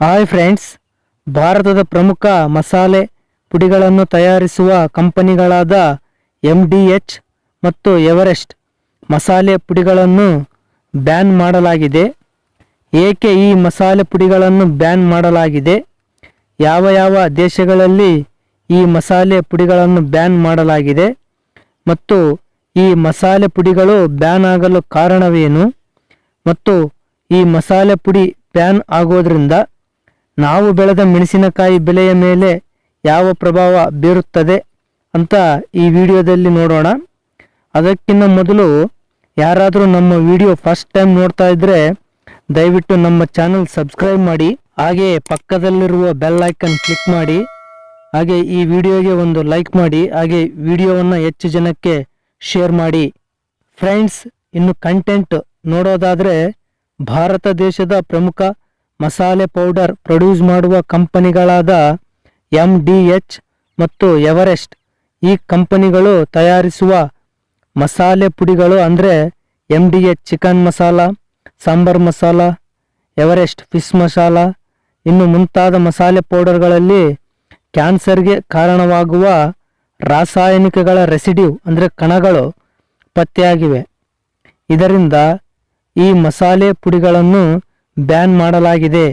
Hi friends. ಭಾರತದ ಪ್ರಮುಖ ಮಸಾಲೆ ಪುಡಿಗಳನ್ನು ತಯಾರಿಸುವ ಕಂಪನಿಗಳಾದ ಎಂ ಡಿ ಎಚ್ ಮತ್ತು ಎವರೆಸ್ಟ್ ಮಸಾಲೆ ಪುಡಿಗಳನ್ನು ಬ್ಯಾನ್ ಮಾಡಲಾಗಿದೆ. ಏಕೆ ಈ ಮಸಾಲೆ ಪುಡಿಗಳನ್ನು ಬ್ಯಾನ್ ಮಾಡಲಾಗಿದೆ? ಯಾವ ಯಾವ ದೇಶಗಳಲ್ಲಿ ಈ ಮಸಾಲೆ ಪುಡಿಗಳನ್ನು ಬ್ಯಾನ್ ಮಾಡಲಾಗಿದೆ? ಮತ್ತು ಈ ಮಸಾಲೆ ಪುಡಿಗಳು ಬ್ಯಾನ್ ಆಗಲು ಕಾರಣವೇನು? ಮತ್ತು ಈ ಮಸಾಲೆ ಪುಡಿ ಬ್ಯಾನ್ ಆಗೋದ್ರಿಂದ ನಾವು ಬೆಳೆದ ಮೆಣಸಿನಕಾಯಿ ಬೆಲೆಯ ಮೇಲೆ ಯಾವ ಪ್ರಭಾವ ಬೀರುತ್ತದೆ ಅಂತ ಈ ವಿಡಿಯೋದಲ್ಲಿ ನೋಡೋಣ. ಅದಕ್ಕಿಂತ ಮೊದಲು ಯಾರಾದರೂ ನಮ್ಮ ವಿಡಿಯೋ ಫಸ್ಟ್ ಟೈಮ್ ನೋಡ್ತಾ ಇದ್ರೆ ದಯವಿಟ್ಟು ನಮ್ಮ ಚಾನಲ್ ಸಬ್ಸ್ಕ್ರೈಬ್ ಮಾಡಿ, ಹಾಗೆ ಪಕ್ಕದಲ್ಲಿರುವ ಬೆಲ್ ಐಕನ್ ಕ್ಲಿಕ್ ಮಾಡಿ, ಹಾಗೆ ಈ ವಿಡಿಯೋಗೆ ಒಂದು ಲೈಕ್ ಮಾಡಿ, ಹಾಗೆ ವಿಡಿಯೋವನ್ನು ಹೆಚ್ಚು ಜನಕ್ಕೆ ಶೇರ್ ಮಾಡಿ. ಫ್ರೆಂಡ್ಸ್, ಇನ್ನು ಕಂಟೆಂಟ್ ನೋಡೋದಾದರೆ ಭಾರತ ದೇಶದ ಪ್ರಮುಖ ಮಸಾಲೆ ಪೌಡರ್ ಪ್ರೊಡ್ಯೂಸ್ ಮಾಡುವ ಕಂಪನಿಗಳಾದ ಎಂ ಡಿ ಎಚ್ ಮತ್ತು ಎವರೆಸ್ಟ್ ಈ ಕಂಪನಿಗಳು ತಯಾರಿಸುವ ಮಸಾಲೆ ಪುಡಿಗಳು ಅಂದರೆ M D H chicken masala, sambar masala Everest fish masala. ಇನ್ನು ಮುಂತಾದ ಮಸಾಲೆ ಪೌಡರ್ಗಳಲ್ಲಿ ಕ್ಯಾನ್ಸರ್ಗೆ ಕಾರಣವಾಗುವ ರಾಸಾಯನಿಕಗಳ ರೆಸಿಡ್ಯೂ ಅಂದರೆ ಕಣಗಳು ಪತ್ತೆಯಾಗಿವೆ. ಇದರಿಂದ ಈ ಮಸಾಲೆ ಪುಡಿಗಳನ್ನು ಬ್ಯಾನ್ ಮಾಡಲಾಗಿದೆ.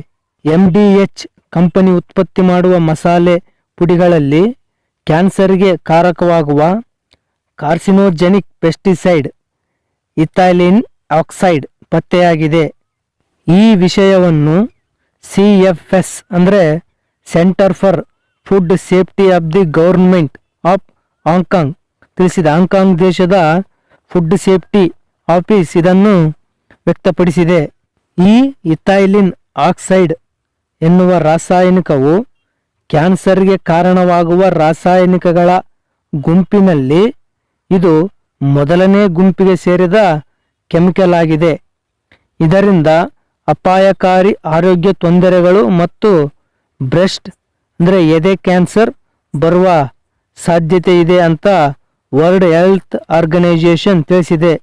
ಎಂಡಿಎಚ್ ಕಂಪನಿ ಉತ್ಪತ್ತಿ ಮಾಡುವ ಮಸಾಲೆ ಪುಡಿಗಳಲ್ಲಿ ಕ್ಯಾನ್ಸರ್ಗೆ ಕಾರಕವಾಗುವ ಕಾರ್ಸಿನೋಜೆನಿಕ್ ಪೆಸ್ಟಿಸೈಡ್, ಇಥೈಲಿನ್ ಆಕ್ಸೈಡ್ ಪತ್ತೆಯಾಗಿದೆ. ಈ ವಿಷಯವನ್ನು ಸಿ ಎಫ್ ಎಸ್ ಅಂದರೆ centre for food safety of the government of Hong Kong ತಿಳಿಸಿದೆ. ಹಾಂಗ್ಕಾಂಗ್ ದೇಶದ ಫುಡ್ ಸೇಫ್ಟಿ ಆಫೀಸ್ ಇದನ್ನು ವ್ಯಕ್ತಪಡಿಸಿದೆ. ಈ ಇಥೈಲಿನ್ ಆಕ್ಸೈಡ್ ಎನ್ನುವ ರಾಸಾಯನಿಕವು ಕ್ಯಾನ್ಸರ್ಗೆ ಕಾರಣವಾಗುವ ರಾಸಾಯನಿಕಗಳ ಗುಂಪಿನಲ್ಲಿ ಇದು ಮೊದಲನೇ ಗುಂಪಿಗೆ ಸೇರಿದ ಕೆಮಿಕಲ್ ಆಗಿದೆ. ಇದರಿಂದ ಅಪಾಯಕಾರಿ ಆರೋಗ್ಯ ತೊಂದರೆಗಳು ಮತ್ತು ಬ್ರೆಸ್ಟ್ ಅಂದರೆ ಎದೆ ಕ್ಯಾನ್ಸರ್ ಬರುವ ಸಾಧ್ಯತೆ ಇದೆ ಅಂತ ವರ್ಲ್ಡ್ ಹೆಲ್ತ್ ಆರ್ಗನೈಜೇಷನ್ ತಿಳಿಸಿದೆ.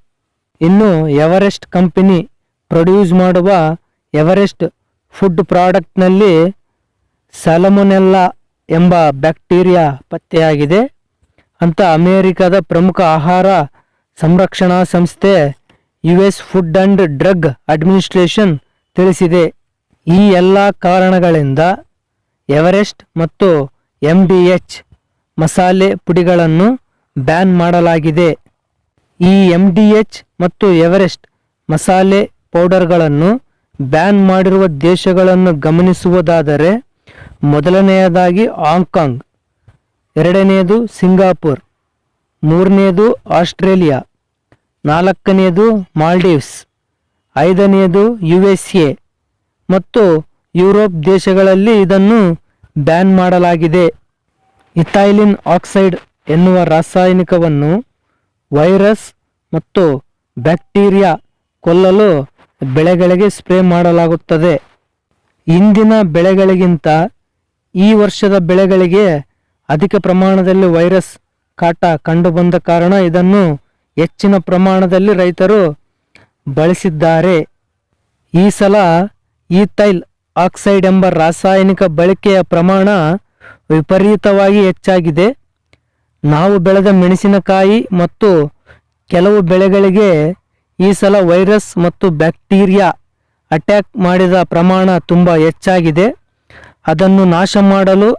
ಇನ್ನು ಎವರೆಸ್ಟ್ ಕಂಪನಿ ಪ್ರೊಡ್ಯೂಸ್ ಮಾಡುವ ಎವರೆಸ್ಟ್ ಫುಡ್ ಪ್ರಾಡಕ್ಟ್ನಲ್ಲಿ ಸಲಮೊನೆಲ್ಲ ಎಂಬ ಬ್ಯಾಕ್ಟೀರಿಯಾ ಪತ್ತೆಯಾಗಿದೆ. ಅಂತ ಅಮೇರಿಕಾದ ಪ್ರಮುಖ ಆಹಾರ ಸಂರಕ್ಷಣಾ ಸಂಸ್ಥೆ U S food and drug administration ತಿಳಿಸಿದೆ. ಈ ಎಲ್ಲ ಕಾರಣಗಳಿಂದ ಎವರೆಸ್ಟ್ ಮತ್ತು ಎಂ ಬಿ ಎಚ್ ಮಸಾಲೆ ಪುಡಿಗಳನ್ನು ಬ್ಯಾನ್ ಮಾಡಲಾಗಿದೆ. ಈ ಎಂ ಡಿ ಎಚ್ ಮತ್ತು ಎವರೆಸ್ಟ್ ಮಸಾಲೆ ಪೌಡರ್ಗಳನ್ನು ಬ್ಯಾನ್ ಮಾಡಿರುವ ದೇಶಗಳನ್ನು ಗಮನಿಸುವುದಾದರೆ, ಮೊದಲನೆಯದಾಗಿ ಹಾಂಗ್ಕಾಂಗ್, ಎರಡನೆಯದು ಸಿಂಗಾಪುರ್, ಮೂರನೆಯದು ಆಸ್ಟ್ರೇಲಿಯಾ, ನಾಲ್ಕನೆಯದು ಮಾಲ್ಡೀವ್ಸ್, ಐದನೆಯದು ಯು ಎಸ್ ಎ ಮತ್ತು ಯುರೋಪ್ ದೇಶಗಳಲ್ಲಿ ಇದನ್ನು ಬ್ಯಾನ್ ಮಾಡಲಾಗಿದೆ. ಇಥೈಲಿನ್ ಆಕ್ಸೈಡ್ ಎನ್ನುವ ರಾಸಾಯನಿಕವನ್ನು ವೈರಸ್ ಮತ್ತು ಬ್ಯಾಕ್ಟೀರಿಯಾ ಕೊಲ್ಲಲು ಬೆಳೆಗಳಿಗೆ ಸ್ಪ್ರೇ ಮಾಡಲಾಗುತ್ತದೆ. ಇಂದಿನ ಬೆಳೆಗಳಿಗಿಂತ ಈ ವರ್ಷದ ಬೆಳೆಗಳಿಗೆ ಅಧಿಕ ಪ್ರಮಾಣದಲ್ಲಿ ವೈರಸ್ ಕಾಟ ಕಂಡುಬಂದ ಕಾರಣ ಇದನ್ನು ಹೆಚ್ಚಿನ ಪ್ರಮಾಣದಲ್ಲಿ ರೈತರು ಬಳಸಿದ್ದಾರೆ. ಈ ಸಲ ಈಥೈಲ್ ಆಕ್ಸೈಡ್ ಎಂಬ ರಾಸಾಯನಿಕ ಬಳಕೆಯ ಪ್ರಮಾಣ ವಿಪರೀತವಾಗಿ ಹೆಚ್ಚಾಗಿದೆ. ನಾವು ಬೆಳೆದ ಮೆಣಸಿನಕಾಯಿ ಮತ್ತು ಕೆಲವು ಬೆಳೆಗಳಿಗೆ ಈ ಸಲ ವೈರಸ್ ಮತ್ತು ಬ್ಯಾಕ್ಟೀರಿಯಾ ಅಟ್ಯಾಕ್ ಮಾಡಿದ ಪ್ರಮಾಣ ತುಂಬ ಹೆಚ್ಚಾಗಿದೆ. ಅದನ್ನು ನಾಶ ಮಾಡಲು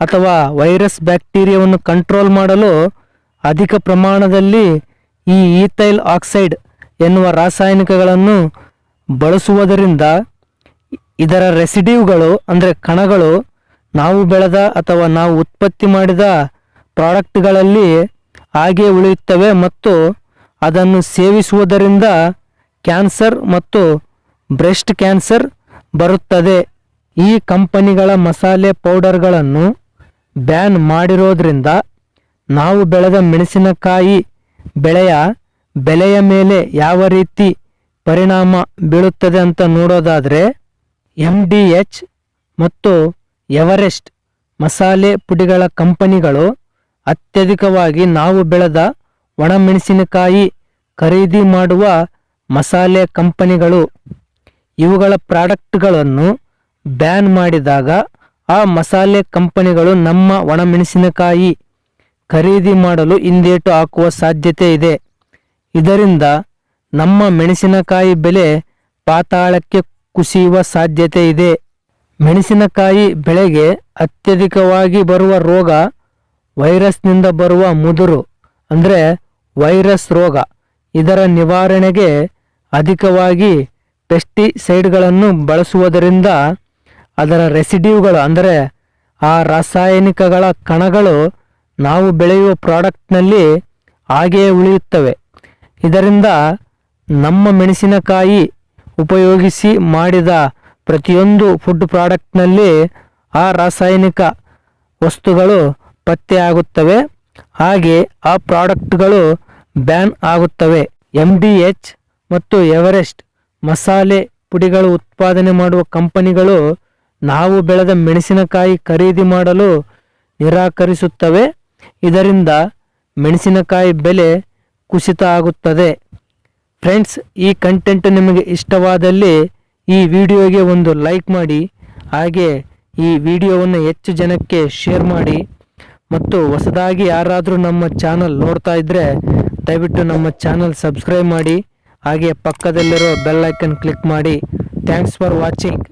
ಅಥವಾ ವೈರಸ್ ಬ್ಯಾಕ್ಟೀರಿಯಾವನ್ನು ಕಂಟ್ರೋಲ್ ಮಾಡಲು ಅಧಿಕ ಪ್ರಮಾಣದಲ್ಲಿ ಈ ಈಥೈಲ್ ಆಕ್ಸೈಡ್ ಎನ್ನುವ ರಾಸಾಯನಿಕಗಳನ್ನು ಬಳಸುವುದರಿಂದ ಇದರ ರೆಸಿಡ್ಯೂಗಳು ಅಂದರೆ ಕಣಗಳು ನಾವು ಬೆಳೆದ ಅಥವಾ ನಾವು ಉತ್ಪತ್ತಿ ಮಾಡಿದ ಪ್ರಾಡಕ್ಟ್ಗಳಲ್ಲಿ ಹಾಗೆ ಉಳಿಯುತ್ತವೆ ಮತ್ತು ಅದನ್ನು ಸೇವಿಸುವುದರಿಂದ ಕ್ಯಾನ್ಸರ್ ಮತ್ತು ಬ್ರೆಸ್ಟ್ ಕ್ಯಾನ್ಸರ್ ಬರುತ್ತದೆ. ಈ ಕಂಪನಿಗಳ ಮಸಾಲೆ ಪೌಡರ್ಗಳನ್ನು ಬ್ಯಾನ್ ಮಾಡಿರೋದ್ರಿಂದ ನಾವು ಬೆಳೆದ ಮೆಣಸಿನಕಾಯಿ ಬೆಳೆಯ ಬೆಲೆಯ ಮೇಲೆ ಯಾವ ರೀತಿ ಪರಿಣಾಮ ಬೀಳುತ್ತದೆ ಅಂತ ನೋಡೋದಾದರೆ ಎಂ ಡಿ ಎಚ್ ಮತ್ತು ಎವರೆಸ್ಟ್ ಮಸಾಲೆ ಪುಡಿಗಳ ಕಂಪನಿಗಳು ಅತ್ಯಧಿಕವಾಗಿ ನಾವು ಬೆಳೆದ ಒಣಮೆಣಸಿನಕಾಯಿ ಖರೀದಿ ಮಾಡುವ ಮಸಾಲೆ ಕಂಪನಿಗಳು ಇವುಗಳ ಪ್ರಾಡಕ್ಟ್ಗಳನ್ನು ಬ್ಯಾನ್ ಮಾಡಿದಾಗ ಆ ಮಸಾಲೆ ಕಂಪನಿಗಳು ನಮ್ಮ ಒಣಮೆಣಸಿನಕಾಯಿ ಖರೀದಿ ಮಾಡಲು ಹಿಂದೇಟು ಹಾಕುವ ಸಾಧ್ಯತೆ ಇದೆ. ಇದರಿಂದ ನಮ್ಮ ಮೆಣಸಿನಕಾಯಿ ಬೆಲೆ ಪಾತಾಳಕ್ಕೆ ಕುಸಿಯುವ ಸಾಧ್ಯತೆ ಇದೆ. ಮೆಣಸಿನಕಾಯಿ ಬೆಳೆಗೆ ಅತ್ಯಧಿಕವಾಗಿ ಬರುವ ರೋಗ ವೈರಸ್ನಿಂದ ಬರುವ ಮುದುರು ಅಂದರೆ ವೈರಸ್ ರೋಗ. ಇದರ ನಿವಾರಣೆಗೆ ಅಧಿಕವಾಗಿ ಪೆಸ್ಟಿಸೈಡ್ಗಳನ್ನು ಬಳಸುವುದರಿಂದ ಅದರ ರೆಸಿಡ್ಯೂಗಳು, ಅಂದರೆ ಆ ರಾಸಾಯನಿಕಗಳ ಕಣಗಳು ನಾವು ಬೆಳೆಯುವ ಪ್ರಾಡಕ್ಟ್ನಲ್ಲಿ ಹಾಗೆಯೇ ಉಳಿಯುತ್ತವೆ. ಇದರಿಂದ ನಮ್ಮ ಮೆಣಸಿನಕಾಯಿ ಉಪಯೋಗಿಸಿ ಮಾಡಿದ ಪ್ರತಿಯೊಂದು ಫುಡ್ ಪ್ರಾಡಕ್ಟ್ನಲ್ಲಿ ಆ ರಾಸಾಯನಿಕ ವಸ್ತುಗಳು ಪತ್ತೆಯಾಗುತ್ತವೆ. ಹಾಗೆ ಆ ಪ್ರಾಡಕ್ಟ್ಗಳು ಬ್ಯಾನ್ ಆಗುತ್ತವೆ. ಎಂ ಡಿ ಎಚ್ ಮತ್ತು ಎವರೆಸ್ಟ್ ಮಸಾಲೆ ಪುಡಿಗಳು ಉತ್ಪಾದನೆ ಮಾಡುವ ಕಂಪನಿಗಳು ನಾವು ಬೆಳೆದ ಮೆಣಸಿನಕಾಯಿ ಖರೀದಿ ಮಾಡಲು ನಿರಾಕರಿಸುತ್ತವೆ. ಇದರಿಂದ ಮೆಣಸಿನಕಾಯಿ ಬೆಲೆ ಕುಸಿತ ಆಗುತ್ತದೆ. ಫ್ರೆಂಡ್ಸ್ ಈ ಕಂಟೆಂಟ್ ನಿಮಗೆ ಇಷ್ಟವಾದಲ್ಲಿ ಈ ವಿಡಿಯೋಗೆ ಒಂದು ಲೈಕ್ ಮಾಡಿ, ಹಾಗೆ ಈ ವಿಡಿಯೋವನ್ನು ಹೆಚ್ಚು ಜನಕ್ಕೆ ಶೇರ್ ಮಾಡಿ ಮತ್ತು ಹೊಸದಾಗಿ ಯಾರಾದರೂ ನಮ್ಮ ಚಾನಲ್ ನೋಡ್ತಾ ಇದ್ದರೆ ದಯವಿಟ್ಟು ನಮ್ಮ ಚಾನಲ್ ಸಬ್ಸ್ಕ್ರೈಬ್ ಮಾಡಿ ಹಾಗೆ ಪಕ್ಕದಲ್ಲಿರೋ ಬೆಲ್ ಐಕನ್ ಕ್ಲಿಕ್ ಮಾಡಿ. Thanks for watching